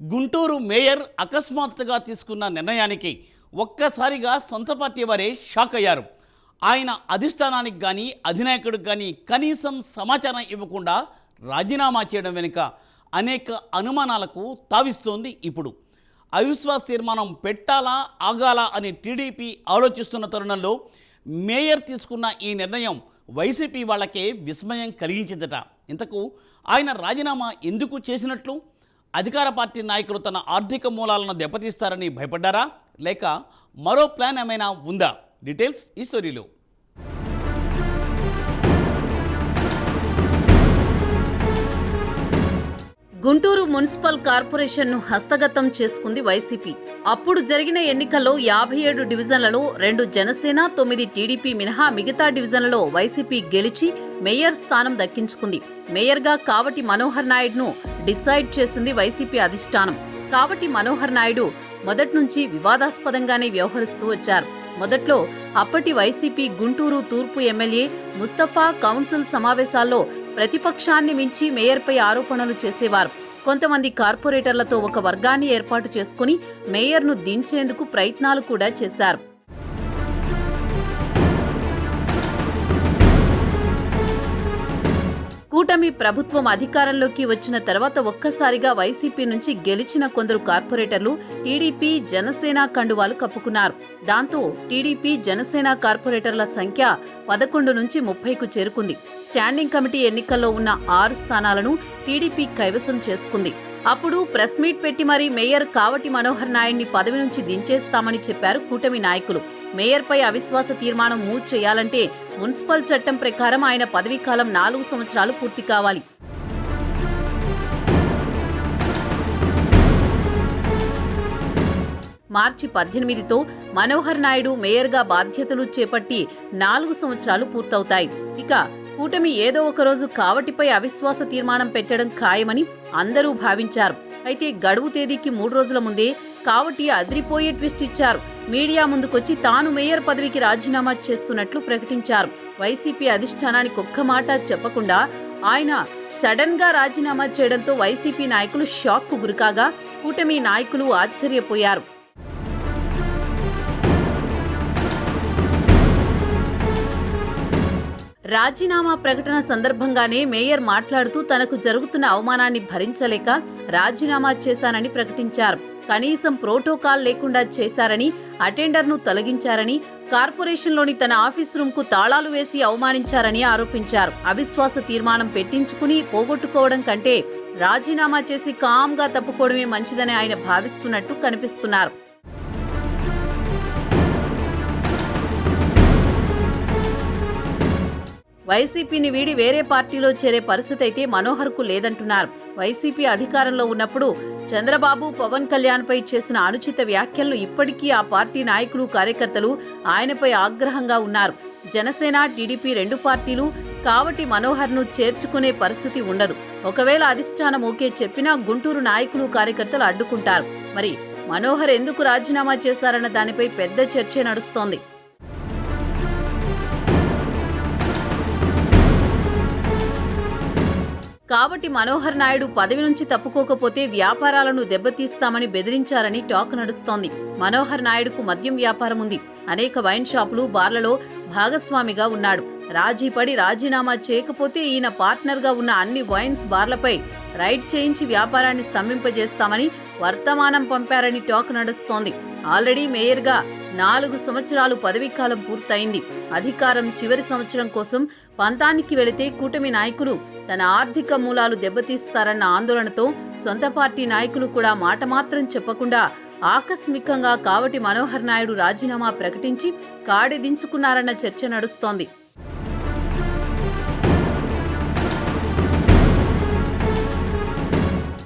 Guntur mayor అకస్మాత్తుగా తీసుకున్న నిర్ణయానికి ఒక్కసారిగా సొంత పార్టీ వారే షాక్ అయ్యారు. ఆయన అధిష్టానానికి కానీ అధినాయకుడికి కానీ కనీసం సమాచారం ఇవ్వకుండా రాజీనామా చేయడం వెనుక అనేక అనుమానాలకు తావిస్తోంది ఇప్పుడు. అవిశ్వాస తీర్మానం పెట్టాలా ఆగాలా అని టీడీపీ ఆలోచిస్తున్న తరుణంలో మేయర్ తీసుకున్న ఈ నిర్ణయం వైసీపీ వాళ్ళకే విస్మయం కలిగించిందట. ఇంతకు ఆయన రాజీనామా ఎందుకు చేసినట్లు? అధికార పార్టీ నాయకులు తన ఆర్థిక మూలాలను దెబ్బతీస్తారని భయపడ్డారా? లేక మరో ప్లాన్ ఏమైనా ఉందా? డీటెయిల్స్ ఈ స్టోరీలో. గుంటూరు మున్సిపల్ కార్పొరేషన్ను హస్తగతం చేసుకుంది వైసీపీ. అప్పుడు జరిగిన ఎన్నికల్లో యాభై ఏడు డివిజన్లలో రెండు జనసేన తొమ్మిది టీడీపీ మినహా మిగతా డివిజన్లలో వైసీపీ గెలిచి మేయర్ స్థానం దక్కించుకుంది. మేయర్గా కావటి మనోహర్ నాయుడును డిసైడ్ చేసింది వైసీపీ అధిష్టానం. కావటి మనోహర్ నాయుడు మొదటి నుంచి వివాదాస్పదంగానే వ్యవహరిస్తూ వచ్చారు. మొదట్లో అప్పటి వైసీపీ గుంటూరు తూర్పు ఎమ్మెల్యే ముస్తఫా కౌన్సిల్ సమావేశాల్లో ప్రతిపక్షాన్ని మించి మేయర్పై ఆరోపణలు చేసేవారు. కొంతమంది కార్పొరేటర్లతో ఒక వర్గాన్ని ఏర్పాటు చేసుకుని మేయర్ను దించేందుకు ప్రయత్నాలు కూడా చేశారు. కూటమి ప్రభుత్వం అధికారంలోకి వచ్చిన తర్వాత ఒక్కసారిగా వైసీపీ నుంచి గెలిచిన కొందరు కార్పొరేటర్లు టీడీపీ జనసేన కండువాలు కప్పుకున్నారు. దాంతో టీడీపీ జనసేన కార్పొరేటర్ల సంఖ్య పదకొండు నుంచి ముప్పైకు చేరుకుంది. స్టాండింగ్ కమిటీ ఎన్నికల్లో ఉన్న ఆరు స్థానాలను టీడీపీ కైవసం చేసుకుంది. అప్పుడు ప్రెస్ మీట్ పెట్టి మరీ మేయర్ కావటి మనోహర్ నాయుడిని పదవి నుంచి దించేస్తామని చెప్పారు కూటమి నాయకులు. మేయర్పై అవిశ్వాస తీర్మానం మూవ్ చేయాలంటే మున్సిపల్ చట్టం ప్రకారం ఆయన పదవీకాలం నాలుగు సంవత్సరాలు పూర్తి కావాలి. మార్చి పద్దెనిమిదితో మనోహర్ నాయుడు మేయర్గా బాధ్యతలు చేపట్టి నాలుగు సంవత్సరాలు పూర్తవుతాయి. ఇక కూటమి ఏదో ఒక రోజు కావటిపై అవిశ్వాస తీర్మానం పెట్టడం ఖాయమని అందరూ భావించారు. అయితే గడువు తేదీకి మూడు రోజుల ముందే కావటి అదిరిపోయే ట్విస్ట్ ఇచ్చారు. మీడియా ముందుకొచ్చి తాను మేయర్ పదవికి రాజీనామా చేస్తున్నట్లు ప్రకటించారు. వైసీపీ అధిష్టానానికి ఒక్క మాట చెప్పకుండా ఆయన సడన్గా రాజీనామా చేయడంతో వైసీపీ నాయకులు షాక్కు గురికాగా కూటమి నాయకులు ఆశ్చర్యపోయారు. రాజీనామా ప్రకటన సందర్భంగానే మేయర్ మాట్లాడుతూ తనకు జరుగుతున్న అవమానాన్ని భరించలేక రాజీనామా చేశానని ప్రకటించారు. కనీసం ప్రోటోకాల్ లేకుండా చేశారని అటెండర్ను తొలగించారని కార్పొరేషన్లోని తన ఆఫీస్ రూమ్కు తాళాలు వేసి అవమానించారని ఆరోపించారు. అవిశ్వాస తీర్మానం పెట్టించుకుని పోగొట్టుకోవడం కంటే రాజీనామా చేసి కామ్గా తప్పుకోవడమే మంచిదని ఆయన భావిస్తున్నట్టు కనిపిస్తున్నారు. వైసీపీని వీడి వేరే పార్టీలో చేరే పరిస్థితి అయితే మనోహర్కు లేదంటున్నారు. వైసీపీ అధికారంలో ఉన్నప్పుడు చంద్రబాబు పవన్ కళ్యాణ్పై చేసిన అనుచిత వ్యాఖ్యలను ఇప్పటికీ ఆ పార్టీ నాయకులు కార్యకర్తలు ఆయనపై ఆగ్రహంగా ఉన్నారు. జనసేన టీడీపీ రెండు పార్టీలు కాబట్టి మనోహర్ను చేర్చుకునే పరిస్థితి ఉండదు. ఒకవేళ అధిష్టానం ఓకే చెప్పినా గుంటూరు నాయకులు కార్యకర్తలు అడ్డుకుంటారు. మరి మనోహర్ ఎందుకు రాజీనామా చేశారన్న దానిపై పెద్ద చర్చ నడుస్తోంది. కాబట్టి మనోహర్ నాయుడు పదవి నుంచి తప్పుకోకపోతే వ్యాపారాలను దెబ్బతీస్తామని బెదిరించారని టాక్ నడుస్తోంది. మనోహర్ నాయుడుకు మద్యం వ్యాపారం ఉంది. అనేక వైన్ షాపులు బార్లలో భాగస్వామిగా ఉన్నాడు. రాజీ పడి రాజీనామా చేయకపోతే ఈయన పార్ట్నర్గా ఉన్న అన్ని వైన్స్ బార్లపై రైడ్ చేయించి వ్యాపారాన్ని స్తంభింపజేస్తామని వర్తమానం పంపారని టాక్ నడుస్తోంది. ఆల్రెడీ మేయర్గా నాలుగు సంవత్సరాలు పదవీకాలం పూర్తయింది. అధికారం చివరి సంవత్సరం కోసం పంతానికి వెళితే కూటమి నాయకులు తన ఆర్థిక మూలాలు దెబ్బతీస్తారన్న ఆందోళనతో సొంత పార్టీ నాయకులు కూడా మాట మాత్రం చెప్పకుండా ఆకస్మికంగా కావటి మనోహర్ నాయుడు రాజీనామా ప్రకటించి కాడి దించుకున్నారన్న చర్చ నడుస్తోంది.